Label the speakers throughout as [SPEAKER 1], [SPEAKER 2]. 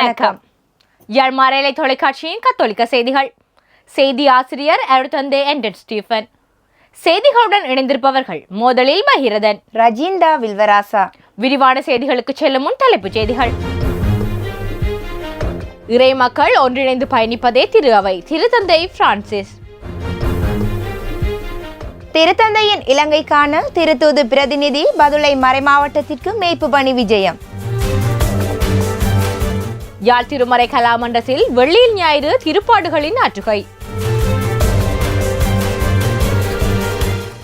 [SPEAKER 1] வணக்கம். யாழ் மறையலை தொலைக்காட்சியின் கத்தோலிக்க செய்திகள். செய்தி ஆசிரியர் அருத்தந்தே என்டன் ஸ்டீஃபன். செய்திகளுடன் இணைந்திருப்பவர்கள் முதலில் பகிரதன்
[SPEAKER 2] ரஜிண்டா வில்வராசா.
[SPEAKER 1] விரிவான செய்திகளுக்கு செல்லும் முன் தலைப்புச் செய்திகள். இறை மக்கள் ஒன்றிணைந்து பயணிப்பதே திரு அவை திருத்தந்தை பிரான்சிஸ்.
[SPEAKER 2] திருத்தந்தையின் இலங்கைக்கான திருத்தூது பிரதிநிதி பதுளை மறைமாவட்டத்திற்கு மேய்ப்பு பணி விஜயம்.
[SPEAKER 1] யாழ் திருமறை கலாமண்டத்தில் வெள்ளியில் ஞாயிறு திருப்பாடுகளின் ஆற்றுகை.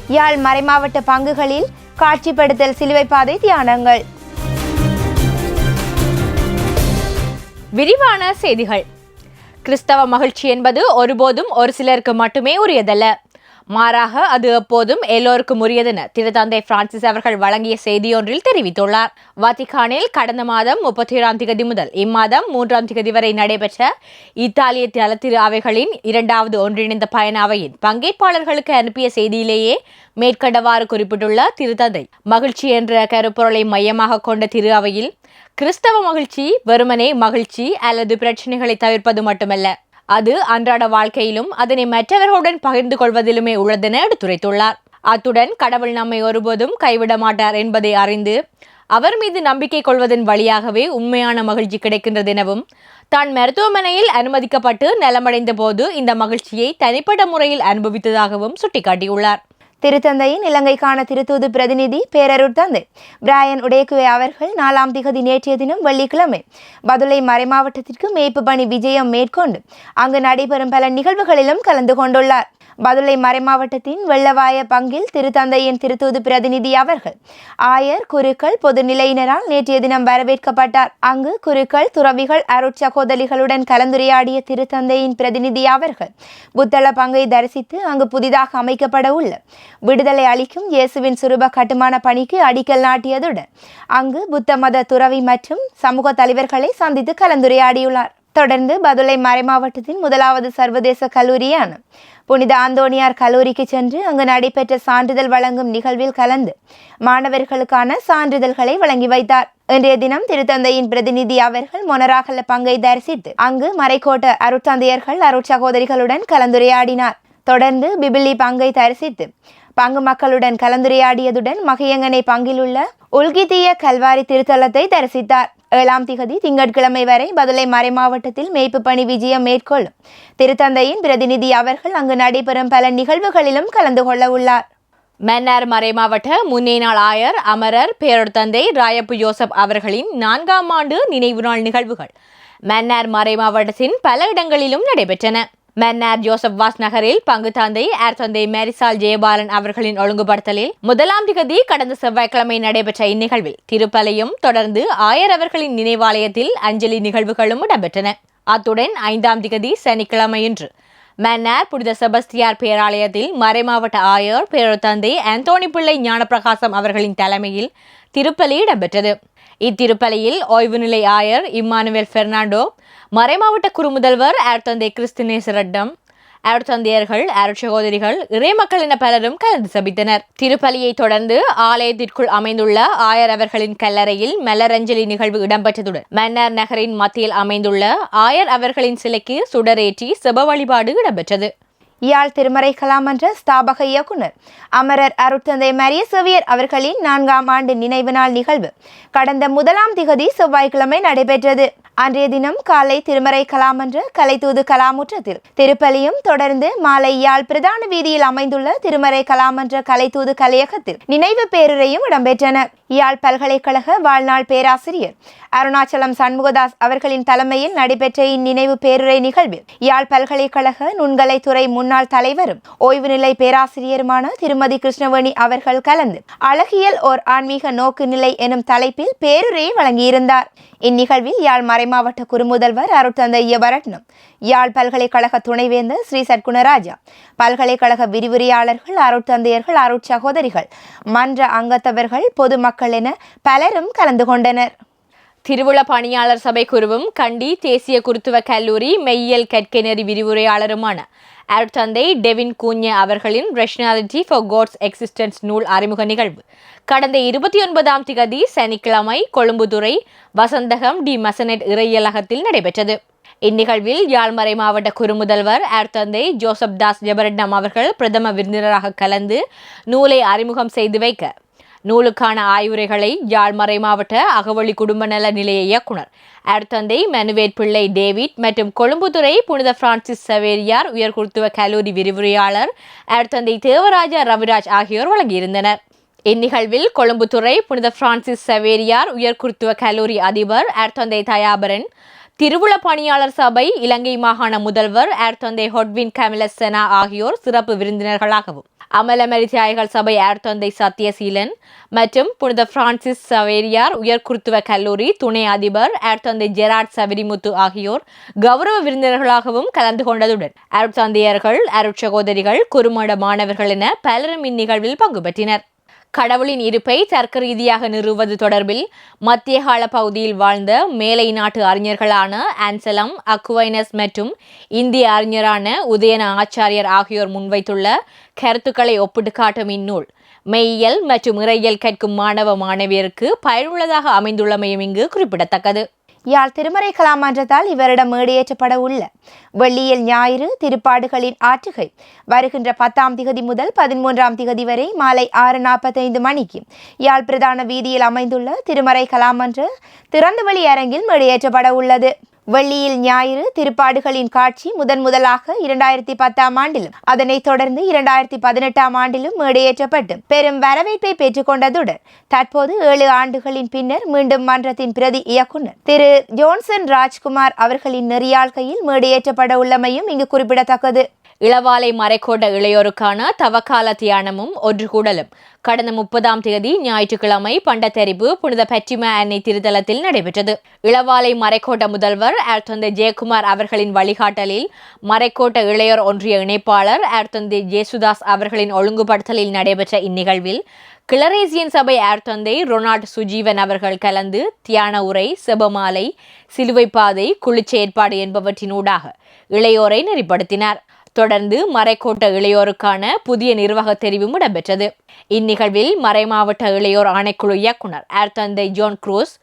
[SPEAKER 2] யாழ் மறைமாவட்ட பங்குகளில் காட்சிப்படுத்தல் சிலுவை பாதை தியானங்கள்.
[SPEAKER 1] விரிவான செய்திகள். கிறிஸ்தவ மகிழ்ச்சி என்பது ஒருபோதும் ஒரு சிலருக்கு மட்டுமே உரியதல்ல. மாறாக அது எப்போதும் எல்லோருக்கும் உரியதென திருத்தந்தை பிரான்சிஸ் அவர்கள் வழங்கிய செய்தியொன்றில் தெரிவித்துள்ளார். வத்திகானில் கடந்த மாதம் முப்பத்தி ஏழாம் திகதி முதல் இம்மாதம் மூன்றாம் திகதி வரை நடைபெற்ற இத்தாலிய தலத்திரு அவைகளின் இரண்டாவது ஒன்றிணைந்த பயண அவையின் பங்கேற்பாளர்களுக்கு அனுப்பிய செய்தியிலேயே மேற்கண்டவாறு குறிப்பிட்டுள்ள திருத்தந்தை மகிழ்ச்சி என்ற கருப்பொருளை மையமாக கொண்ட திரு அவையில் கிறிஸ்தவ மகிழ்ச்சி வெறுமனே மகிழ்ச்சி அல்லது பிரச்சனைகளை தவிர்ப்பது மட்டுமல்ல அது அன்றாட வாழ்க்கையிலும் அதனை மற்றவர்களுடன் பகிர்ந்து கொள்வதிலுமே உள்ளதென எடுத்துரைத்துள்ளார். அத்துடன் கடவுள் நம்மை ஒருபோதும் கைவிட மாட்டார் என்பதை அறிந்து அவர் மீது நம்பிக்கை கொள்வதன் வழியாகவே உண்மையான மகிழ்ச்சி கிடைக்கின்றது எனவும் தான் மருத்துவமனையில் அனுமதிக்கப்பட்டு நலமடைந்த போது இந்த மகிழ்ச்சியை தனிப்பட்ட முறையில் அனுபவித்ததாகவும் சுட்டிக்காட்டியுள்ளார்.
[SPEAKER 2] திருத்தந்தையின் இலங்கைக்கான திருத்தூது பிரதிநிதி பேரருட் தந்தை. பிராயன் உடையக்குவே அவர்கள் நாலாம் திகதி நேற்றைய தினம் வெள்ளிக்கிழமை பதுளை மறைமாவட்டத்திற்கு மேய்ப்பு பணி விஜயம் மேற்கொண்டு அங்கு நடைபெறும் பல நிகழ்வுகளிலும் கலந்து கொண்டுள்ளார். பதுளை மறைமாவட்டத்தின் வெள்ளவாய பங்கில் திருத்தந்தையின் திருத்தூது பிரதிநிதி அவர்கள். ஆயர் குருக்கள் பொதுநிலையினரால் நேற்றைய தினம் வரவேற்கப்பட்டார். அங்கு குருக்கள் துறவிகள் அருட்சகோதலிகளுடன் கலந்துரையாடிய திருத்தந்தையின் பிரதிநிதி அவர்கள். புத்தள பங்கை தரிசித்து அங்கு புதிதாக அமைக்கப்பட உள்ள விடுதலை அளிக்கும் இயேசுவின் சுரூப கட்டுமான பணிக்கு அடிக்கல் நாட்டியதுடன் அங்கு புத்த மத துறவி மற்றும் சமூக தலைவர்களை சந்தித்து கலந்துரையாடியுள்ளார். தொடர்ந்து பதுளை மறைமாவட்டத்தின் முதலாவது சர்வதேச கல்லூரியான புனித ஆந்தோனியார் கல்லூரிக்கு சென்று அங்கு நடைபெற்ற சான்றிதழ் வழங்கும் நிகழ்வில் கலந்து மாணவர்களுக்கான சான்றிதழ்களை வழங்கி வைத்தார். இன்றைய தினம் திருத்தந்தையின் பிரதிநிதி அவர்கள் மொனராகல பங்கை தரிசித்து அங்கு மறைக்கோட்ட அருட்தந்தையர்கள் அருட்சகோதரிகளுடன் கலந்துரையாடினார். தொடர்ந்து பிபிலி பங்கை தரிசித்து பங்கு மக்களுடன் கலந்துரையாடியதுடன் மகையங்கனை பங்கிலுள்ள உல்கிதிய கல்வாரி திருத்தலத்தை தரிசித்தார். ஏழாம் திகதி திங்கட்கிழமை வரை பதுளை மறைமாவட்டத்தில் மேய்ப்பு பணி விஜயம் மேற்கொள்ளும். திருத்தந்தையின் பிரதிநிதி அவர்கள் அங்கு நடைபெறும் பல நிகழ்வுகளிலும் கலந்து கொள்ள உள்ளார்.
[SPEAKER 1] மன்னார் மறைமாவட்ட முன்னே நாள் ஆயர் அமரர் பேரொருத்தந்தை ராயப்பு யோசப் அவர்களின் நான்காம் ஆண்டு நினைவு நாள் நிகழ்வுகள் மன்னார் மறைமாவட்டத்தின் பல இடங்களிலும் நடைபெற்றன. மன்னார் ஜோசப் வாஸ் நகரில் பங்கு தந்தை ஏர் தந்தை மேரிசால் ஜெயபாலன் அவர்களின் ஒழுங்குபடுத்தலில் முதலாம் திகதி கடந்த செவ்வாய்க்கிழமை நடைபெற்ற இந்நிகழ்வில் திருப்பலையும் தொடர்ந்து ஆயர் அவர்களின் நினைவாலயத்தில் அஞ்சலி நிகழ்வுகளும் இடம்பெற்றன. அத்துடன் ஐந்தாம் திகதி சனிக்கிழமையன்று மன்னார் புனித செபஸ்தியார் பேராலயத்தில் மறைமாவட்ட ஆயர் பேரத்தந்தை அந்தோணி பிள்ளை ஞானப்பிரகாசம் அவர்களின் தலைமையில் திருப்பலி இடம்பெற்றது. இத்திருப்பலியில் ஓய்வு நிலை ஆயர் இம்மானுவேல் பெர்னாண்டோ மறைமாவட்ட குறுமுதல்வர் ஆர்த்தந்தை கிறிஸ்தினேசரட்டம் அருட்தந்தையர்கள் அருட்சகோதரிகள் இறைமக்கள் என பலரும் கலந்து சபித்தனர். திருப்பலியை தொடர்ந்து ஆலயத்திற்குள் அமைந்துள்ள ஆயர் அவர்களின் கல்லறையில் மலரஞ்சலி நிகழ்வு இடம்பெற்றதுடன் மன்னர் நகரின் மத்தியில் அமைந்துள்ள ஆயர் அவர்களின் சிலைக்கு சுடரேற்றி செப வழிபாடு இடம்பெற்றது.
[SPEAKER 2] யாழ் திருமறை கலாமன்ற ஸ்தாபக இயக்குனர். அமரர் அருட்தந்தை மரிய செவியர் அவர்களின் நான்காம் ஆண்டு நினைவு நாள் நிகழ்வு கடந்த முதலாம் திகதி செவ்வாய்க்கிழமை நடைபெற்றது. அன்றைய தினம் காலை திருமறை கலாமன்ற கலைத்தூது கலாமுற்றத்தில் திருப்பலியும் தொடர்ந்து மாலை யாழ் பிரதான வீதியில் அமைந்துள்ள திருமறை கலாமன்ற கலைத்தூது கலையகத்தில் நினைவு பேருரையும் இடம்பெற்றன. யாழ் பல்கலைக்கழக வாழ்நாள் பேராசிரியர் அருணாச்சலம் சண்முகதாஸ் அவர்களின் தலைமையில் நடைபெற்ற இந்நினைவு பேருரை நிகழ்வில் யாழ் பல்கலைக்கழக நுண்கலைத்துறை முன்னாள் தலைவரும் ஓய்வு நிலை பேராசிரியருமான திருமதி கிருஷ்ணவேணி அவர்கள் கலந்து அழகியல் ஓர் ஆன்மீக நோக்கு நிலை எனும் தலைப்பில் பேருரையை வழங்கியிருந்தார். இந்நிகழ்வில் யாழ் மறைமாவட்ட குறுமுதல்வர் அருட்தந்தை யபரட்னம் யாழ் பல்கலைக்கழக துணைவேந்தர் ஸ்ரீ சட்குணராஜா பல்கலைக்கழக விரிவுரையாளர்கள் அருட்தந்தையர்கள் அருட்சகோதரிகள் மன்ற அங்கத்தவர்கள் பொதுமக்கள் என பலரும் கலந்து கொண்டனர்.
[SPEAKER 1] திருவுள பணியாளர் சபை குருவும் கண்டி தேசிய குருத்துவ கல்லூரி மெய்யியல் கற்கைநெறி விரிவுரையாளருமான அருட்தந்தை டெவின் கூஞ்ச அவர்களின் ரெஷனாலிட்டி ஃபார் காட்ஸ் எக்ஸிஸ்டன்ஸ் நூல் அறிமுக நிகழ்வு. கடந்த இருபத்தி ஒன்பதாம் திகதி சனிக்கிழமை கொழும்புதுறை வசந்தகம் டி மசனெட் இறையலகத்தில் நடைபெற்றது. இந்நிகழ்வில் யாழ்மறை மாவட்ட குறுமுதல்வர் அருட்தந்தை ஜோசப் தாஸ் ஜெபரட்னம் அவர்கள் பிரதம விருந்தினராக கலந்து நூலை அறிமுகம் செய்து வைக்க நூலுக்கான ஆய்வுரைகளை யாழ்மறை மாவட்ட அகவழி குடும்ப நல நிலைய இயக்குனர் அருத்தந்தை மனுவேட் பிள்ளை டேவிட் மற்றும் கொழும்புத்துறை புனித பிரான்சிஸ் சவேரியார் உயர்குருத்துவ கல்லூரி விரிவுரையாளர் அருத்தந்தை தேவராஜா ரவிராஜ் ஆகியோர் வழங்கியிருந்தனர். இந்நிகழ்வில் கொழும்புத்துறை புனித பிரான்சிஸ் சவேரியார் உயர்குருத்துவ கல்லூரி அதிபர் அர்த்தந்தை தயாபரன் திருவுள பணியாளர் சபை இலங்கை மாகாண முதல்வர் அர்த்தந்தை ஹொட்வின் கமிலஸ் செனா ஆகியோர் சிறப்பு விருந்தினர்களாகவும் அமலமரி தியாகிகள் சபை ஏர்தந்தை சத்யசீலன் மற்றும் புனித பிரான்சிஸ் சவேரியார் உயர்குருத்துவ கல்லூரி துணை அதிபர் ஏர்தந்தை ஜெராட் சவிரிமுத்து ஆகியோர் கௌரவ விருந்தினர்களாகவும் கலந்து கொண்டதுடன் அருட்சந்தையர்கள் அருட்சகோதரிகள் குறுமட மாணவர்கள் என பலரும் இந்நிகழ்வில் பங்கு பெற்றினர். கடவுளின் இருப்பை தர்க்க ரீதியாக நிறுவது தொடர்பில் மத்திய கால பகுதியில் வாழ்ந்த மேலை நாட்டு அறிஞர்களான ஆன்சலம் அக்வைனஸ் மற்றும் இந்திய அறிஞரான உதயன ஆச்சாரியர் ஆகியோர் முன்வைத்துள்ள கருத்துக்களை ஒப்பிட்டு காட்டும் இந்நூல். மெய்யியல் மற்றும் இறையியல் கற்கும் மாணவ மாணவியருக்கு பயனுள்ளதாக அமைந்துள்ளமையும் இங்கு குறிப்பிடத்தக்கது.
[SPEAKER 2] யாழ் திருமறை கலாமன்றத்தால் இவரிடம் மேடையேற்றப்பட உள்ள. வெள்ளியல் ஞாயிறு திருப்பாடுகளின் ஆற்றுகை. வருகின்ற பத்தாம் திகதி முதல் பதிமூன்றாம் திகதி வரை மாலை ஆறு நாற்பத்தைந்து மணிக்கு யாழ் பிரதான வீதியில் அமைந்துள்ள திருமறை கலாமன்ற திறந்தவெளி அரங்கில் மேடையேற்றப்பட உள்ளது. வெள்ளியில் ஞாயிறு திருப்பாடுகளின் காட்சி முதன் முதலாக இரண்டாயிரத்தி பத்தாம் ஆண்டிலும் அதனைத் தொடர்ந்து இரண்டாயிரத்தி பதினெட்டாம் ஆண்டிலும் மேடையேற்றப்பட்டு பெரும் வரவேற்பை பெற்றுக்கொண்டதுடன் தற்போது ஏழு ஆண்டுகளின் பின்னர் மீண்டும் மன்றத்தின் பிரதி இயக்குனர் திரு ஜோன்சன் ராஜ்குமார் அவர்களின் நெறியாழ்கையில் மேடையேற்றப்பட உள்ளமையும் இங்கு குறிப்பிடத்தக்கது.
[SPEAKER 1] இளவாலை மறைக்கோட்ட இளையோருக்கான தவக்கால தியானமும் ஒன்று கூடலும் கடந்த முப்பதாம் தேதி ஞாயிற்றுக்கிழமை பண்டத்தெரிப்பு புனித பெற்றிமா அன்னை திருத்தலத்தில் நடைபெற்றது. இளவாலை மறைக்கோட்ட முதல்வர் ஏர்தந்தை ஜெயக்குமார் அவர்களின் வழிகாட்டலில் மறைக்கோட்ட இளையோர் ஒன்றிய இணைப்பாளர் ஏர்தந்தை ஜேசுதாஸ் அவர்களின் ஒழுங்குபடுத்தலில் நடைபெற்ற இந்நிகழ்வில் கிளரேசியன் சபை ஆர்த்தந்தை ரொனால்ட் சுஜீவன் அவர்கள் கலந்து தியான உரை செபமாலை சிலுவை பாதை குளிர்ச்சி ஏற்பாடு என்பவற்றினூடாக இளையோரை நெறிப்படுத்தினார். தொடர்ந்து மறைக்கோட்ட இளையோருக்கான புதிய நிர்வாக தெரிவும் இடம்பெற்றது. இந்நிகழ்வில் மறைமாவட்ட இளையோர் ஆணைக்குழு இயக்குனர் ஆர்த்தந்தை ஜோன் குரூஸ்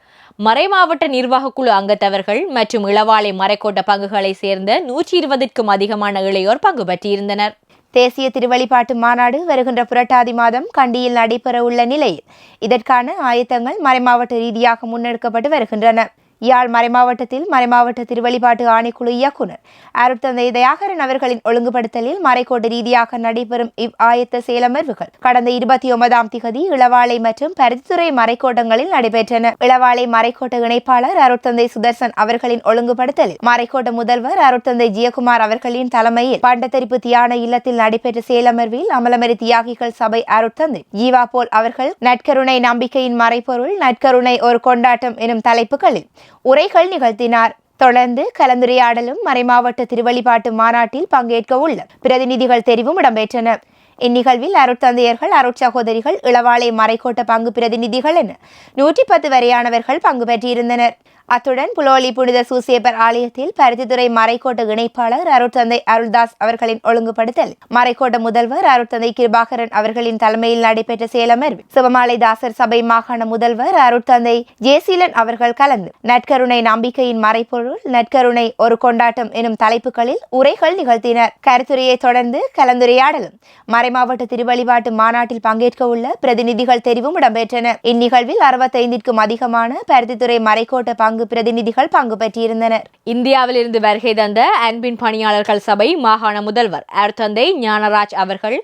[SPEAKER 1] மறைமாவட்ட நிர்வாகக்குழு அங்கத்தவர்கள் மற்றும் இளவாலை மறைக்கோட்ட பங்குகளை சேர்ந்த நூற்றி இருபதுக்கும் அதிகமான இளையோர் பங்கு பற்றியிருந்தனர்
[SPEAKER 2] தேசிய திருவழிபாட்டு மாநாடு வருகின்ற புரட்டாதி மாதம் கண்டியில் நடைபெற உள்ள நிலையில் இதற்கான ஆயத்தங்கள் மறைமாவட்ட ரீதியாக முன்னெடுக்கப்பட்டு வருகின்றன. யாழ் மறைமாவட்டத்தில் மறைமாவட்ட திருவழிபாட்டு ஆணைக்குழு இயக்குனர் அருட்தந்தை தயாகரன் அவர்களின் ஒழுங்குபடுத்தலில் மறைக்கோடு ரீதியாக நடைபெறும் இவ் ஆயத்த செயலமர்வுகள் கடந்த இருபத்தி ஒன்பதாம் திகதி இளவாலை மற்றும் பருத்தித்துறை மறைக்கோட்டங்களில் நடைபெற்றன. இளவாலை மறைக்கோட்ட இணைப்பாளர் அருட்தந்தை சுதர்சன் அவர்களின் ஒழுங்குபடுத்தலில் மறைக்கோட்ட முதல்வர் அருட்தந்தை ஜியகுமார் அவர்களின் தலைமையில் பண்டத்தரிப்பு தியான இல்லத்தில் நடைபெற்ற செயலமர்வில் அமலமரி தியாகிகள் சபை அருட்தந்தை ஜீவா போல் அவர்கள் நட்கருணை நம்பிக்கையின் மறைப்பொருள் நட்கருணை ஒரு கொண்டாட்டம் எனும் தலைப்புகளில் உரைகள் நிகழ்த்தினார். தொடர்ந்து கலந்துரையாடலும் மறைமாவட்ட திருவழிபாட்டு மாநாட்டில் பங்கேற்க உள்ள பிரதிநிதிகள் தெரிவும் இடம்பெற்றன. இந்நிகழ்வில் அருட்தந்தையர்கள் அருட்சகோதரிகள் இளவாலை மறைக்கோட்ட பங்கு பிரதிநிதிகள் என நூற்றி பத்து வரையானவர்கள் பங்கு பெற்றிருந்தனர். அத்துடன் புலோலி புனித சூசேபர் ஆலயத்தில் பருத்தித்துறை மறைக்கோட்ட இணைப்பாளர் அருட்தந்தை அருள்தாஸ் அவர்களின் ஒழுங்குபடுத்தல் மறைக்கோட்ட முதல்வர் அருட்தந்தை கிருபாகரன் அவர்களின் தலைமையில் நடைபெற்ற சேலமர்வில் சிவமாலை தாசர் சபை மாகாண முதல்வர் அருட்தந்தை ஜேசீலன் அவர்கள் கலந்து நட்கருணை நம்பிக்கையின் மறைப்பொருள் நற்கருணை ஒரு கொண்டாட்டம் எனும் தலைப்புகளில் உரைகள் நிகழ்த்தினர். கருத்துரையை தொடர்ந்து கலந்துரையாடலும் மறைமாவட்ட திருவழிபாட்டு மாநாட்டில் பங்கேற்க உள்ள பிரதிநிதிகள் தெரிவும் இடம்பெற்றன இந்நிகழ்வில் அறுபத்தைந்திற்கும் அதிகமான பருத்தித்துறை மறைக்கோட்ட பங்கு பிரதிநிதிகள் பங்கு பெற்றிருந்தனர்.
[SPEAKER 1] இந்தியாவில் இருந்து வருகை தந்த அன்பின் பணியாளர்கள் சபை மாகாண முதல்வர் அர்த்தந்தை ஞானராஜ் அவர்கள்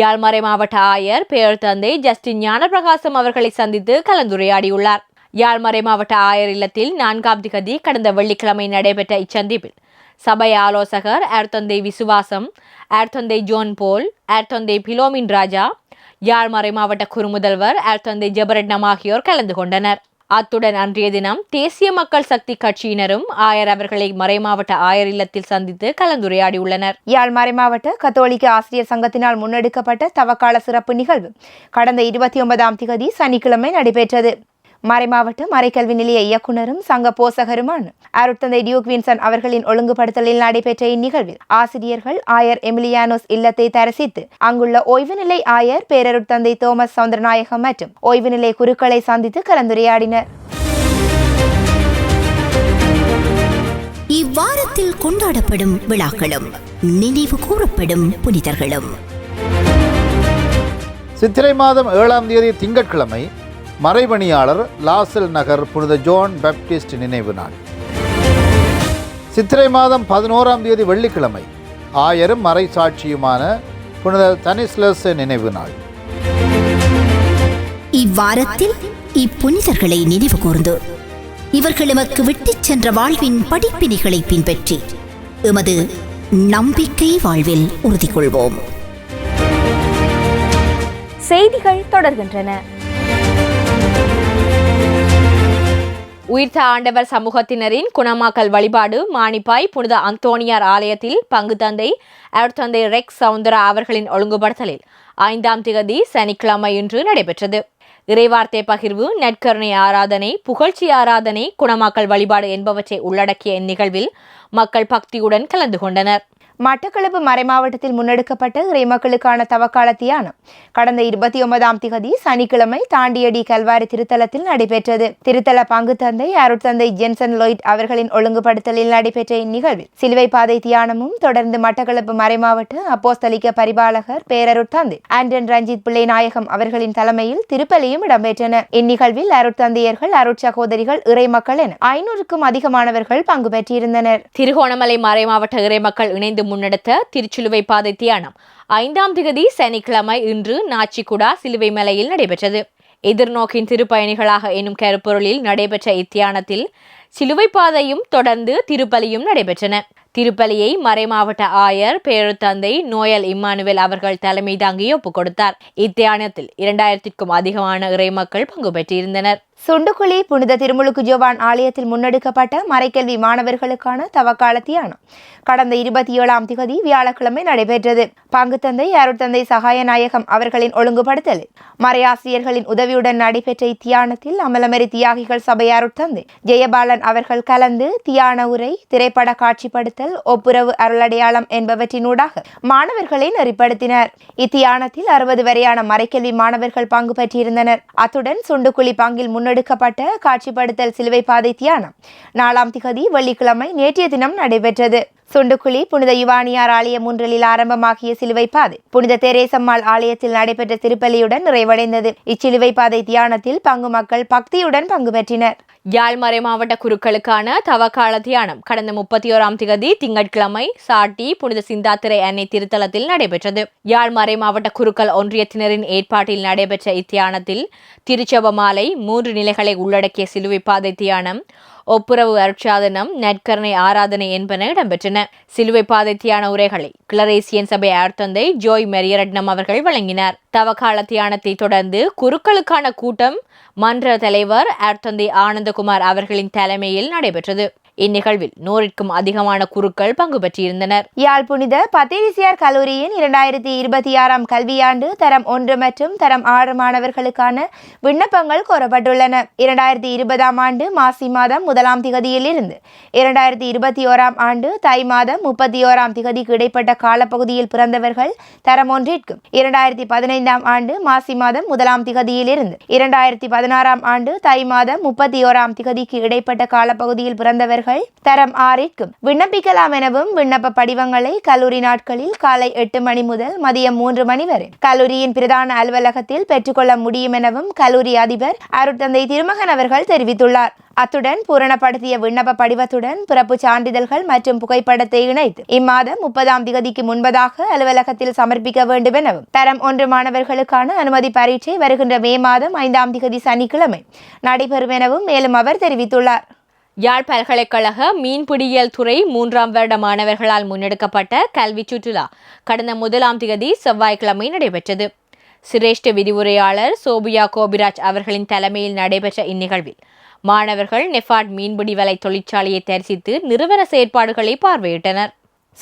[SPEAKER 1] யாழ்மறை மாவட்ட ஆயர் பெயர் தந்தை ஜஸ்டின் ஞானபிரகாசம் அவர்களை சந்தித்து கலந்துரையாடியுள்ளார். யாழ்மறை மாவட்ட ஆயர் இல்லத்தில் நான்காம் திகதி கடந்த வெள்ளிக்கிழமை நடைபெற்ற இச்சந்திப்பில் சபை ஆலோசகர் அர்த்தந்தை விசுவாசம் அர்த்தந்தை ஜோன் போல் அர்த்தந்தை பிலோமின் ராஜா யாழ்மறை மாவட்ட குறுமுதல்வர் அர்த்தந்தை ஜெபரட்னம் ஆகியோர் கலந்து கொண்டனர். அத்துடன் அன்றைய தினம் தேசிய மக்கள் சக்தி கட்சியினரும் ஆயர் அவர்களை மறைமாவட்ட ஆயர் இல்லத்தில் சந்தித்து கலந்துரையாடியுள்ளனர்.
[SPEAKER 2] யாழ் மறைமாவட்ட கத்தோலிக்க ஆசிரியர் சங்கத்தினால் முன்னெடுக்கப்பட்ட தவக்கால சிறப்பு நிகழ்வு கடந்த இருபத்தி ஒன்பதாம் திகதி சனிக்கிழமை நடைபெற்றது. மறைமாவட்ட மறைக்கல்வி நிலைய இயக்குனரும் சங்க போசகருமான அருட்தந்தை டியூக் வின்சன் அவர்களின் ஒழுங்குபடுத்தலில் நடைபெற்ற இந்நிகழ்வில் ஆசிரியர்கள் ஆயர் எமிலியானோஸ் இல்லத்தை தரிசித்து அங்குள்ள ஓய்வு நிலை ஆயர் பேரருட்தந்தை தோமஸ் சவுந்தரநாயகம் மற்றும் ஓய்வு நிலை குருக்களை சந்தித்து கலந்துரையாடினர்.
[SPEAKER 3] இவ்வாரத்தில் கொண்டாடப்படும் விழாக்களும் நினைவு கூறப்படும் புனிதர்களும்.
[SPEAKER 4] சித்திரை மாதம் ஏழாம் தேதி திங்கட்கிழமை மறைபணியாளர் லாசல் நகர் புனித ஜோன் பேப்டிஸ்ட் நினைவு நாள். சித்திரை மாதம் பதினோராம் தேதி வெள்ளிக்கிழமை ஆயரும் மறை சாட்சியுமான புனித தனிஸ்லஸ் நினைவு நாள்.
[SPEAKER 3] இவ்வாரத்தில் இப்புனிதர்களை நினைவு கூர்ந்து இவர்கள் எமக்கு விட்டுச் சென்ற வாழ்வின் படிப்பினைகளை பின்பற்றி எமது நம்பிக்கை வாழ்வில் உறுதி கொள்வோம்
[SPEAKER 2] செய்திகள் தொடர்கின்றன.
[SPEAKER 1] உயிர்த்த ஆண்டவர் சமூகத்தினரின் குணமாக்கல் வழிபாடு மானிப்பாய் புனித அந்தோனியார் ஆலயத்தில் பங்கு தந்தை அருட்தந்தை ரெக்ஸ் சவுந்தரா அவர்களின் ஒழுங்குபடுத்தலில் ஐந்தாம் திகதி சனிக்கிழமை இன்று நடைபெற்றது. இறைவார்த்தை பகிர்வு நெற்கருணை ஆராதனை புகழ்ச்சி ஆராதனை குணமாக்கல் வழிபாடு என்பவற்றை உள்ளடக்கிய இந்நிகழ்வில் மக்கள் பக்தியுடன் கலந்து கொண்டனர்.
[SPEAKER 2] மட்டக்களப்பு மறைமாவட்டத்தில் முன்னெடுக்கப்பட்ட இறைமக்களுக்கான தவக்கால தியானம். கடந்த இருபத்தி ஒன்பதாம் திகதி சனிக்கிழமை தாண்டியடி கல்வாரி திருத்தலத்தில் நடைபெற்றது. திருத்தல பங்கு தந்தை அருட்தந்தை ஜென்சன் லோய்ட் அவர்களின் ஒழுங்குபடுத்தலில் நடைபெற்ற இந்நிகழ்வில் சிலுவை பாதை தியானமும் தொடர்ந்து மட்டக்களப்பு மறைமாவட்ட அப்போஸ்தலிக்க பரிபாலகர் பேரருட்தந்தை ஆண்டன் ரஞ்சித் பிள்ளை நாயகம் அவர்களின் தலைமையில் திருப்பலியும் இடம்பெற்றன. இந்நிகழ்வில் அருட்தந்தையர்கள் அருட்சகோதரிகள் இறைமக்கள் என ஐநூறுக்கும் அதிகமானவர்கள் பங்கு பெற்றிருந்தனர்.
[SPEAKER 1] திருகோணமலை மறைமாவட்ட இறைமக்கள் இணைந்து முன்னெடுத்த திருச்சிலுவை பாதை தியானம். ஐந்தாம் திகதி சனிக்கிழமை இன்று நாச்சிக்குடா சிலுவை மலையில் நடைபெற்றது. எதிர்நோக்கின் திருப்பயணிகளாக எனும் கருப்பொருளில் நடைபெற்ற இத்தியானத்தில் சிலுவை பாதையும் தொடர்ந்து திருப்பலியும் நடைபெற்றன. திருப்பலியை மறைமாவட்ட ஆயர் பேருத்தந்தை நோயல் இம்மானுவேல் அவர்கள் தலைமை தாங்கி ஒப்புக் கொடுத்தார். இத்தியானத்தில் இரண்டாயிரத்திற்கும் அதிகமான இறைமக்கள் பங்கு பெற்றிருந்தனர்.
[SPEAKER 2] சுண்டுக்குழி புனித திருமுழுக்கு ஜோவான் ஆலயத்தில் முன்னெடுக்கப்பட்ட மறைக்கல்வி மாணவர்களுக்கான தவக்கால தியானம் கடந்த இருபத்தி ஏழாம் திகதி வியாழக்கிழமை நடைபெற்றது. பங்குத்தந்தை அருட்தந்தை சகாயநாயகம் அவர்களின் ஒழுங்குபடுத்தலில் மறையாசிரியர்களின் உதவியுடன் நடைபெற்ற இத்தியானத்தில் அமலமரி தியாகிகள் சபை அருட்தந்தை ஜெயபாலன் அவர்கள் கலந்து தியான உரை திரைப்பட காட்சிப்படுத்த காட்சிப்படுத்தல் ஒப்புரவு அருளடையாளம் என்பவற்றினூடாக மாணவர்களை நெறிப்படுத்தினர். இத்தியானத்தில் அறுபது வரையான மறைக்கல்வி மாணவர்கள் பங்கு பெற்றிருந்தனர். அத்துடன் சுண்டுக்குழி பங்கில் முன்னெடுக்கப்பட்ட காட்சிப்படுத்தல் சிலுவை பாதை தியானம் நாலாம் திகதி வெள்ளிக்கிழமை நேற்றைய தினம் நடைபெற்றது. சுண்டுக்குழி புனித யுவானியார் ஆலயம் ஒன்றில் ஆரம்பமாகிய சிலுவை பாதை புனித தெரேசம்மாள் ஆலயத்தில் நடைபெற்ற திருப்பலியுடன் நிறைவடைந்தது. இச்சிலுவை பாதை தியானத்தில் பங்கு மக்கள் பக்தியுடன் பங்கு பெற்றினர்.
[SPEAKER 1] யாழ்மறை மாவட்ட குருக்களுக்கான தவக்கால தியானம் கடந்த முப்பத்தி ஓராம் திகதி திங்கட்கிழமை சாட்டி புனித சிந்தாத்திரை அன்னை திருத்தலத்தில் நடைபெற்றது. யாழ்மறை மாவட்ட குருக்கள் ஒன்றியத்தினரின் ஏற்பாட்டில் நடைபெற்ற இத்தியானத்தில் திருச்செப மாலை மூன்று நிலைகளை உள்ளடக்கிய சிலுவை பாதை தியானம் ஒப்புரவு அருட்சாதனம் நற்கரணை ஆராதனை என்பன இடம்பெற்றன. சிலுவை பாதை தியான உரைகளை கிளரேசியன் சபை ஆர்த்தந்தை ஜோய் மெரியரட்னம் அவர்கள் வழங்கினார். தவக்கால தியானத்தை தொடர்ந்து குருக்களுக்கான கூட்டம் மன்ற தலைவர் ஆர்த்தந்தை ஆனந்தகுமார் அவர்களின் தலைமையில் நடைபெற்றது. இந்நிகழ்வில் நூறிற்கும் அதிகமான குருக்கள் பங்கு பெற்றிருந்தனர்.
[SPEAKER 2] யாழ் புனித பத்திரிசியார் கல்லூரியின் இரண்டாயிரத்தி இருபத்தி ஆறாம் கல்வியாண்டு தரம் ஒன்று மற்றும் தரம் ஆறு மாணவர்களுக்கான விண்ணப்பங்கள் கோரப்பட்டுள்ளன. இரண்டாயிரத்தி இருபதாம் ஆண்டு மாசி மாதம் முதலாம் திகதியில் இருந்து இரண்டாயிரத்தி இருபத்தி ஓராம் ஆண்டு தை மாதம் முப்பத்தி ஓராம் திகதிக்கு இடைப்பட்ட காலப்பகுதியில் பிறந்தவர்கள் தரம் ஒன்றிற்கும் இரண்டாயிரத்தி பதினைந்தாம் ஆண்டு மாசி மாதம் முதலாம் திகதியில் இருந்து இரண்டாயிரத்தி பதினாறாம் ஆண்டு தை மாதம் முப்பத்தி ஓராம் திகதிக்கு இடைப்பட்ட காலப்பகுதியில் பிறந்தவர்கள் தரம் ஆறிற்கும். விண்ணப்பிக்கலாம் எனவும் விண்ணப்ப படிவங்களை கல்லூரி நாட்களில் காலை எட்டு மணி முதல் மதியம் மூன்று மணி வரை. கல்லூரியின் பிரதான அலுவலகத்தில் பெற்றுக்கொள்ள முடியும் எனவும் கல்லூரி அதிபர் அருட்தந்தை திருமகன் அவர்கள் தெரிவித்துள்ளார். அத்துடன் பூரணப்படுத்திய விண்ணப்ப படிவத்துடன் பிறப்பு சான்றிதழ்கள் மற்றும் புகைப்படத்தை இணைத்து இம்மாதம் முப்பதாம் திகதிக்கு முன்பதாக அலுவலகத்தில் சமர்ப்பிக்க வேண்டும் எனவும் தரம் ஒன்று மாணவர்களுக்கான அனுமதி பரீட்சை வருகின்ற மே மாதம் ஐந்தாம் திகதி சனிக்கிழமை நடைபெறும் எனவும் மேலும் அவர் தெரிவித்துள்ளார்.
[SPEAKER 1] யாழ் பல்கலைக்கழக மீன்பிடியியல் துறை மூன்றாம் வருட மாணவர்களால் முன்னெடுக்கப்பட்ட கல்வி சுற்றுலா கடந்த முதலாம் தேதி செவ்வாய்க்கிழமை நடைபெற்றது. சிரேஷ்ட விரிவுரையாளர் சோபியா கோபிராஜ் அவர்களின் தலைமையில் நடைபெற்ற இந்நிகழ்வில் மாணவர்கள் நெஃபாட் மீன்பிடி வலை தொழிற்சாலையை தரிசித்து நிறுவன செயற்பாடுகளை பார்வையிட்டனர்.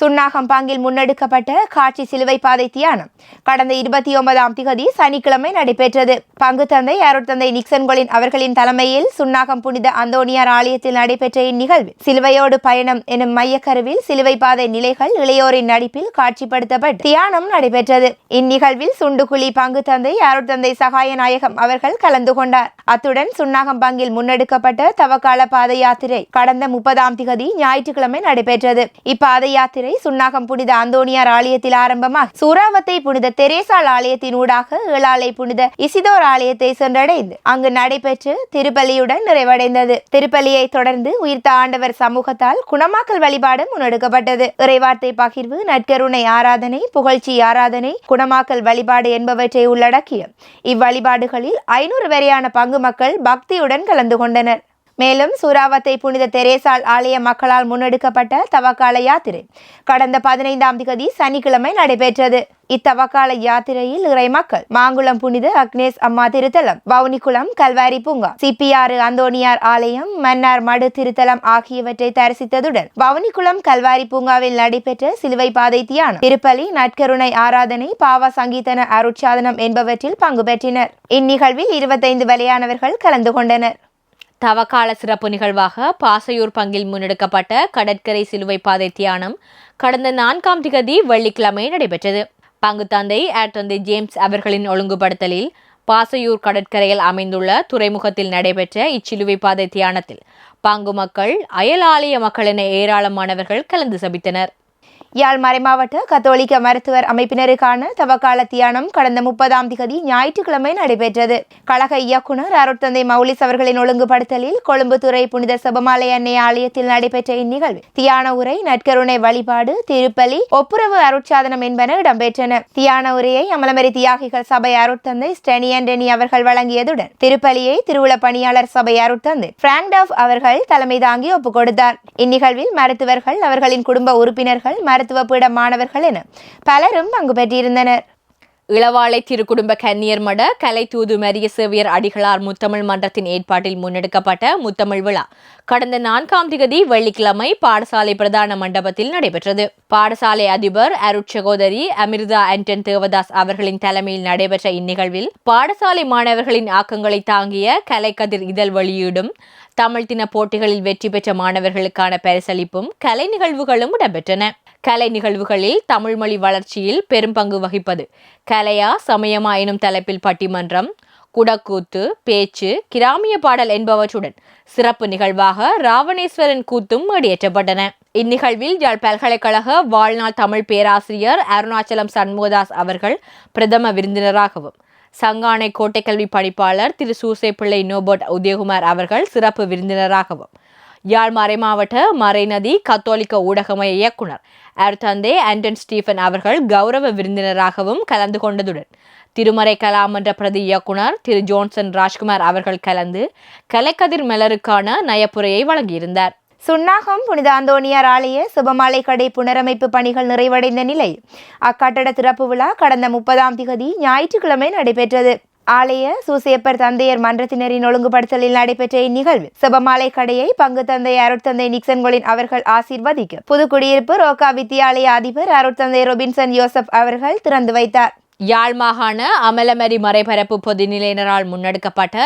[SPEAKER 2] சுன்னாகம் பங்கில் முன்னெடுக்கப்பட்ட காட்சி சிலுவை பாதை தியானம். கடந்த இருபத்தி ஒன்பதாம் திகதி சனிக்கிழமை நடைபெற்றது. பங்கு தந்தை அருட்தந்தை நிக்சன்கொலின் அவர்களின் தலைமையில் சுன்னாகம் புனித அந்தோனியார் ஆலயத்தில் நடைபெற்ற இந்நிகழ்வு சிலுவையோடு பயணம் எனும் மையக்கருவில் சிலுவை பாதை நிலைகள் இளையோரின் நடிப்பில் காட்சிப்படுத்தப்பட்டு தியானம் நடைபெற்றது. இந்நிகழ்வில் சுண்டுகுழி பங்கு தந்தை அருட்தந்தை சகாயநாயகம் அவர்கள் கலந்து கொண்டார். அத்துடன் சுன்னாகம் பங்கில் முன்னெடுக்கப்பட்ட தவக்கால பாத யாத்திரை கடந்த முப்பதாம் திகதி ஞாயிற்றுக்கிழமை நடைபெற்றது. இப்பாத யாத்திரை யாத்திரை சுன்னாகம் புனித அந்தோனியார் ஆலயத்தில் ஆரம்பமாக சூறாவத்தை புனித தெரேசால் ஆலயத்தின் ஊடாக ஏழாலை புனித இசிதோர் ஆலயத்தை சென்றடைந்து அங்கு நடைபெற்று திருப்பலியுடன் நிறைவடைந்தது. திருப்பலியை தொடர்ந்து உயிர்த்த ஆண்டவர் சமூகத்தால் குணமாக்கல் வழிபாடு முன்னெடுக்கப்பட்டது. இறைவார்த்தை பகிர்வு நற்கருணை ஆராதனை புகழ்ச்சி ஆராதனை குணமாக்கல் வழிபாடு என்பவற்றை உள்ளடக்கிய இவ்வழிபாடுகளில் ஐநூறு வரையான பங்கு மக்கள் பக்தியுடன் கலந்து கொண்டனர். மேலும் சூறாவத்தை புனித தெரேசால் ஆலய மக்களால் முன்னெடுக்கப்பட்ட தவக்கால யாத்திரை. கடந்த பதினைந்தாம் திகதி சனிக்கிழமை நடைபெற்றது. இத்தவக்கால யாத்திரையில் இறை மக்கள் மாங்குளம் புனித அக்னேஸ் அம்மா திருத்தலம் வவுனிக்குளம் கல்வாரி பூங்கா சிபிஆர் அந்தோனியார் ஆலயம் மன்னார் மடு திருத்தலம் ஆகியவற்றை தரிசித்ததுடன் வவுனிக்குளம் கல்வாரி பூங்காவில் நடைபெற்ற சிலுவை பாதை தியானம் திருப்பலி நற்கருணை ஆராதனை பாவ சங்கீதன அருட்சாதனம் என்பவற்றில் பங்கு பெற்றினர். இந்நிகழ்வில் இருபத்தைந்து வலையானவர்கள் கலந்து கொண்டனர்.
[SPEAKER 1] தவக்கால சிறப்பு நிகழ்வாக பாசையூர் பங்கில் முன்னெடுக்கப்பட்ட கடற்கரை சிலுவை பாதை தியானம் கடந்த நான்காம் திகதி வெள்ளிக்கிழமை நடைபெற்றது. பங்கு தந்தை ஆட்டந்தை ஜேம்ஸ் அவர்களின் ஒழுங்குபடுத்தலில் பாசையூர் கடற்கரையில் அமைந்துள்ள துறைமுகத்தில் நடைபெற்ற இச்சிலுவை பாதை தியானத்தில் பங்கு மக்கள் அயலாலய மக்கள் என ஏராளமானவர்கள் கலந்து சபித்தனர்.
[SPEAKER 2] யாழ் மறைமாவட்ட கத்தோலிக்க மருத்துவர் அமைப்பினருக்கான தவக்கால தியானம் கடந்த முப்பதாம் திகதி ஞாயிற்றுக்கிழமை நடைபெற்றது. கழக இயக்குனர் அருட்தந்தை மௌலிஸ் அவர்களின் ஒழுங்குபடுத்தலில் கொழும்புத்துறை புனித செபமாலை அன்னை ஆலயத்தில் நடைபெற்ற இந்நிகழ்வு. தியான உரை நற்கருணை வழிபாடு திருப்பலி ஒப்புரவு அருட்சாதனம் என்பன இடம்பெற்றன. தியான உரையை அமலமரி தியாகிகள் சபை அருட்தந்தை ஸ்டெனி அவர்கள் வழங்கியதுடன் திருப்பலியை திருவுள பணியாளர் சபை அருட்தந்தை பிராங்டாஃப் அவர்கள் தலைமை தாங்கி ஒப்புக் கொடுத்தார் இந்நிகழ்வில் மருத்துவர்கள் அவர்களின் குடும்ப உறுப்பினர்கள் மருத்துவ பீட மாணவர்கள் என பலரும் பங்கு பெற்றிருந்தனர்.
[SPEAKER 1] இளவாளை திருக்குடும்ப கன்னியர் மட கலை தூது மரிய சேவியர் அடிகளார் முத்தமிழ் மன்றத்தின் ஏற்பாட்டில் முன்னெடுக்கப்பட்ட முத்தமிழ் விழா கடந்த நான்காம் திகதி வெள்ளிக்கிழமை பாடசாலை பிரதான மண்டபத்தில் நடைபெற்றது. பாடசாலை அதிபர் அருட்சகோதரி அமிர்தா ஆண்டன் தேவதாஸ் அவர்களின் தலைமையில் நடைபெற்ற இந்நிகழ்வில் பாடசாலை மாணவர்களின் ஆக்கங்களை தாங்கிய கலைக்கதிர் இதழ் வெளியீடும் தமிழ் தின போட்டிகளில் வெற்றி பெற்ற மாணவர்களுக்கான பரிசளிப்பும் கலை நிகழ்வுகளும் இடம்பெற்றன. கலை நிகழ்வுகளில் தமிழ்மொழி வளர்ச்சியில் பெரும் பங்கு வகிப்பது. கலையா சமயமா எனும் தலைப்பில் பட்டிமன்றம் குடக்கூத்து பேச்சு கிராமிய பாடல் என்பவற்றுடன் சிறப்பு நிகழ்வாக ராவணேஸ்வரன் கூத்தும் மேடியேற்றப்பட்டன இந்நிகழ்வில் யாழ் பல்கலைக்கழக வாழ்நாள் தமிழ் பேராசிரியர் அருணாச்சலம் சண்முகதாஸ் அவர்கள் பிரதம விருந்தினராகவும் சங்கானை கோட்டைக்கல்வி பணிப்பாளர் திரு சூசை பிள்ளை உதயகுமார் அவர்கள் சிறப்பு விருந்தினராகவும் யாழ் மறைமாவட்ட மறைநதி கத்தோலிக்க ஊடகமய இயக்குனர் அர்தந்தே ஆண்டன் ஸ்டீஃபன் அவர்கள் கௌரவ விருந்தினராகவும் கலந்து கொண்டதுடன் திருமறை கலாமன்ற பிரதி இயக்குனர் திரு ஜோன்சன் ராஜ்குமார் அவர்கள் கலந்து கலைக்கதிர் மலருக்கான நயப்புரையை வழங்கியிருந்தார்.
[SPEAKER 2] சுன்னாகம் புனித அந்தோனியார் ஆலய சுபமாலை கடை புனரமைப்பு பணிகள் நிறைவடைந்த நிலை அக்கட்டட திறப்பு விழா கடந்த முப்பதாம் திகதி ஞாயிற்றுக்கிழமை நடைபெற்றது. ஆலய சூசியப்பர் தந்தையர் மன்றத்தினரின் ஒழுங்குபடுத்தலில் நடைபெற்ற இந்நிகழ்வு செபமாலை கடையை பங்கு தந்தை அருட்தந்தை நிக்சன்களின் அவர்கள் ஆசீர்வதிக்க புதுக்குடியிருப்பு ரோகா வித்தியாலய அதிபர் அருட்தந்தை ரொபின்சன் யோசப் அவர்கள் திறந்து வைத்தார்.
[SPEAKER 1] யாழ் மாகாண அமலமரி மறைபரப்பு பொதுநிலையினரால் முன்னெடுக்கப்பட்ட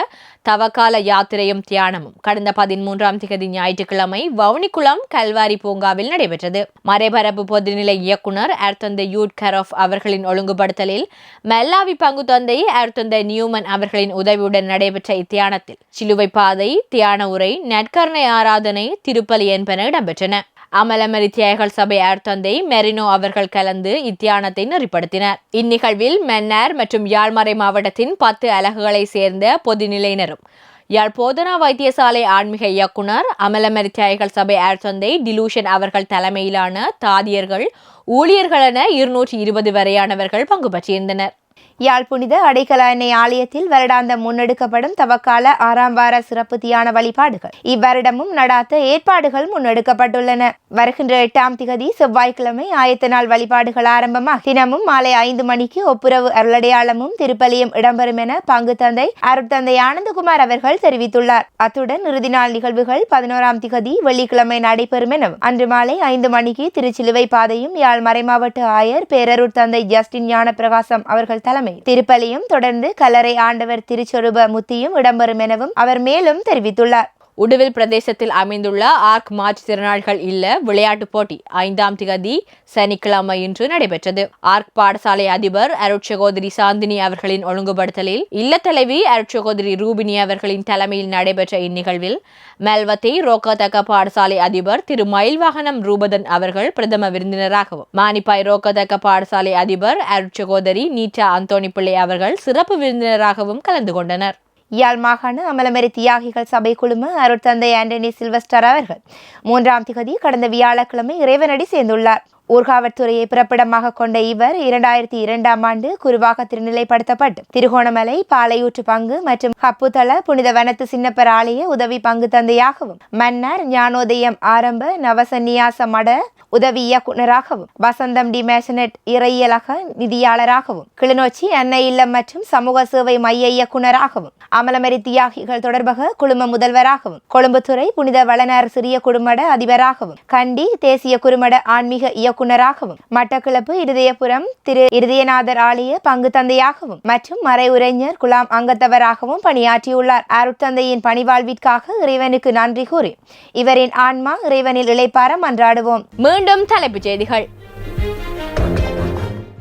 [SPEAKER 1] தவக்கால யாத்திரையும் தியானமும் கடந்த பதிமூன்றாம் திகதி ஞாயிற்றுக்கிழமை வவுனிக்குளம் கல்வாரி பூங்காவில் நடைபெற்றது. மறைபரப்பு பொதுநிலை இயக்குனர் அர்த்தந்த யூட் கரோஃப் அவர்களின் ஒழுங்குபடுத்தலில் மெல்லாவி பங்கு தந்தை அர்த்தந்த நியூமன் அவர்களின் உதவியுடன் நடைபெற்ற இத்தியானத்தில் சிலுவை பாதை தியான உரை நற்கருணை ஆராதனை திருப்பலி என்பன இடம்பெற்றன. அமலமரி தியாய்கள் சபை அர்த்தந்தை மெரினோ அவர்கள் கலந்து இத்தியானத்தை நெறிப்படுத்தினர். இந்நிகழ்வில் மன்னார் மற்றும் யாழ்மறை மாவட்டத்தின் பத்து அலகுகளை சேர்ந்த பொதுநிலையினரும் யாழ் போதனா வைத்தியசாலை ஆன்மீக இயக்குனர் அமலமரி தியாய்கள் சபை ஆர்த்தந்தை டிலூஷன் அவர்கள் தலைமையிலான தாதியர்கள் ஊழியர்களென இருநூற்றி இருபது வரையானவர்கள் பங்கு பெற்றிருந்தனர்.
[SPEAKER 2] யாழ் புனித அடைக்கல எண்ணெய் ஆலயத்தில் வருடாந்தம் முன்னெடுக்கப்படும் தவக்கால ஆறாம் வார சிறப்பு தியான வழிபாடுகள். இவ்வருடமும் நடாத்த ஏற்பாடுகள் முன்னெடுக்கப்பட்டுள்ளன. வருகின்ற எட்டாம் திகதி செவ்வாய்க்கிழமை ஆயத்த நாள் வழிபாடுகள் ஆரம்பமாக தினமும் மாலை ஐந்து மணிக்கு ஒப்புரவு அருளடையாளமும் திருப்பலியும் இடம்பெறும் என பங்கு தந்தை அருட்தந்தை ஆனந்தகுமார் அவர்கள் தெரிவித்துள்ளார். அத்துடன் இறுதி நாள் நிகழ்வுகள் பதினோராம் திகதி வெள்ளிக்கிழமை நடைபெறும் எனவும் அன்று மாலை ஐந்து மணிக்கு திருச்சிலுவை பாதையும் யாழ் மறைமாவட்ட ஆயர் பேரருட் தந்தை ஜஸ்டின் ஞானப்பிரகாசம் அவர்கள் தலைமை திருப்பலியும் தொடர்ந்து கல்லறை ஆண்டவர் திருச்சொருப முத்தியும் இடம்பெறும் எனவும் அவர் மேலும் தெரிவித்துள்ளார்.
[SPEAKER 1] உடுவில் பிரதேசத்தில் அமைந்துள்ள ஆர்க் மார்ச் திருநாள்கள் இல்ல விளையாட்டுப் போட்டி ஐந்தாம் திகதி சனிக்கிழமை இன்று நடைபெற்றது. ஆர்க் பாடசாலை அதிபர் அருட்சகோதரி சாந்தினி அவர்களின் ஒழுங்குபடுத்தலில் இல்லத்தலைவி அருட்சகோதரி ரூபினி அவர்களின் தலைமையில் நடைபெற்ற இந்நிகழ்வில் மெல்வத்தை ரோக்கத்தக்க பாடசாலை அதிபர் திரு மயில்வாகனம் ரூபதன் அவர்கள் பிரதம விருந்தினராகவும் மானிப்பாய் ரோக்கத்தக்க பாடசாலை அதிபர் அருட்சகோதரி நீட்டா அந்தோணி பிள்ளை அவர்கள் சிறப்பு விருந்தினராகவும் கலந்து கொண்டனர்.
[SPEAKER 2] யாழ் மாகாண அமலமரி தியாகிகள் சபை குழும அருட்தந்தை ஆண்டனி சில்வஸ்டர் அவர்கள். மூன்றாம் திகதி கடந்த வியாழக்கிழமை இறைவனடி சேர்ந்துள்ளார். ஊர்காவற்துறையை பிறப்பிடமாக கொண்ட இவர் இரண்டாயிரத்தி இரண்டாம் ஆண்டு குருவாக திருநிலைப்படுத்தப்பட்டு திருகோணமலை பாலையூற்று பங்கு மற்றும் கப்புத்தள புனித வனத்து சின்னப்பர் ஆலய உதவி பங்கு தந்தையாகவும் மன்னர் ஞானோதயம் ஆரம்ப நவசன்னியாச மட உதவி இயக்குநராகவும் வசந்தம் டி மேஷனட் இறையலக நிதியாளராகவும் கிளிநொச்சி அன்னை இல்லம் மற்றும் சமூக சேவை மைய இயக்குநராகவும் அமலமரி தியாகிகள் தொடர்பாக குழும முதல்வராகவும் கொழும்புத்துறை புனித வளனார் சிறிய குடும்பட அதிபராகவும் கண்டி தேசிய குறுமட ஆன்மீக இயக்குநராகவும் மட்டக்களப்பு இருதயபுரம் திரு இருதயநாதர் ஆலய பங்கு தந்தையாகவும் மற்றும் மறைவுரைஞர் குலாம் அங்கத்தவராகவும் பணியாற்றியுள்ளார். அருட்தந்தையின் பணிவாழ்விற்காக இறைவனுக்கு நன்றி கூறி இவரின் ஆன்மா இறைவனில் இளைப்பார மன்றாடுவோம்.
[SPEAKER 1] மீண்டும் தலைப்புச் செய்திகள்.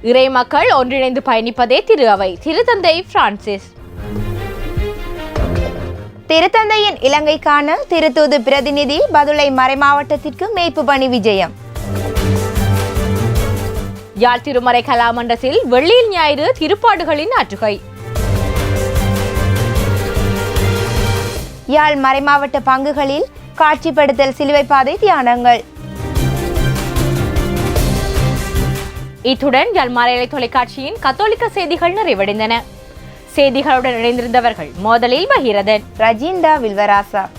[SPEAKER 1] இறை மக்கள் ஒன்றிணைந்து பயணிப்பதே திரு அவை. திருத்தந்தை பிரான்சிஸ்.
[SPEAKER 2] திருத்தந்தையின் இலங்கைக்கான திருத்தூது பிரதிநிதி பதுளை மறைமாவட்டத்திற்கு மேய்ப்பு பணி விஜயம்.
[SPEAKER 1] யாழ் திருமறை கலாமண்டத்தில் வெள்ளியில் ஞாயிறு திருப்பாடுகளின் ஆற்றுகை.
[SPEAKER 2] யாழ் மறைமாவட்ட பங்குகளில் காட்சிப்படுத்தல் சிலுவை பாதை தியானங்கள்.
[SPEAKER 1] இத்துடன் யாழ் மறையலை தொலைக்காட்சியின் கத்தோலிக்க செய்திகள் நிறைவடைந்தன. செய்திகளுடன் இணைந்திருந்தவர்கள் மோதலில் பகிரதன்.
[SPEAKER 2] ரஜிண்டா வில்வராசா.